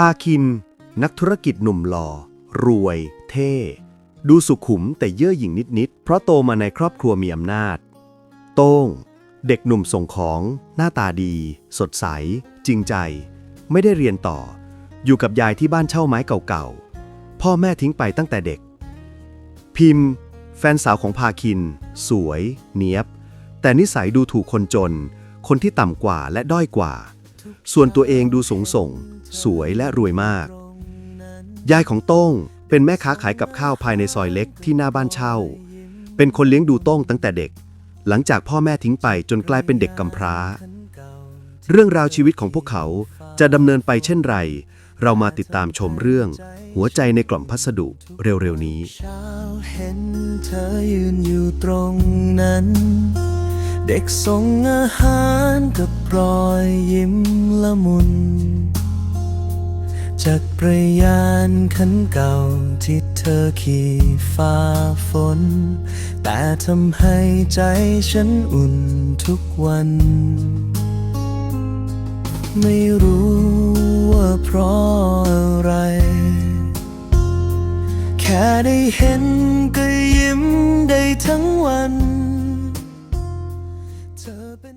พาคิน นักธุรกิจหนุ่มหล่อ รวย เท่ ดูสุขุมแต่เย่อหยิ่งนิด ๆ เพราะโตมาในครอบครัวมีอำนาจ โต้ง เด็กหนุ่มส่งของ หน้าตาดี สดใส จริงใจ ไม่ได้เรียนต่อ อยู่กับยายที่บ้านเช่าไม้เก่า ๆ พ่อแม่ทิ้งไปตั้งแต่เด็ก พิมพ์ แฟนสาวของพาคิน สวย เนียบ แต่นิสัยดูถูกคนจน คนที่ต่ำกว่าและด้อยกว่า ส่วนตัวเองดูสูงส่ง สวยและรวยมาก ยายของโต้งเป็นแม่ค้าขายกับข้าวภายในซอยเล็กที่หน้าบ้านเช่า เป็นคนเลี้ยงดูโต้งตั้งแต่เด็ก หลังจากพ่อแม่ทิ้งไปจนกลายเป็นเด็กกำพร้า เรื่องราวชีวิตของพวกเขาจะดำเนินไปเช่นไร เรามาติดตามชมเรื่อง หัวใจในกล่องพัสดุเร็วๆนี้เช้าเห็นเธอยืนอยู่ตรงนั้น เด็กส่งอาหารกับรอยยิ้มละมุน จากประยานคันเก่าที่เธอขี่ฟ้าฝน แต่ทำให้ใจฉันอุ่นทุกวัน ไม่รู้ว่าเพราะอะไร แค่ได้เห็นก็ยิ้มได้ทั้งวัน urban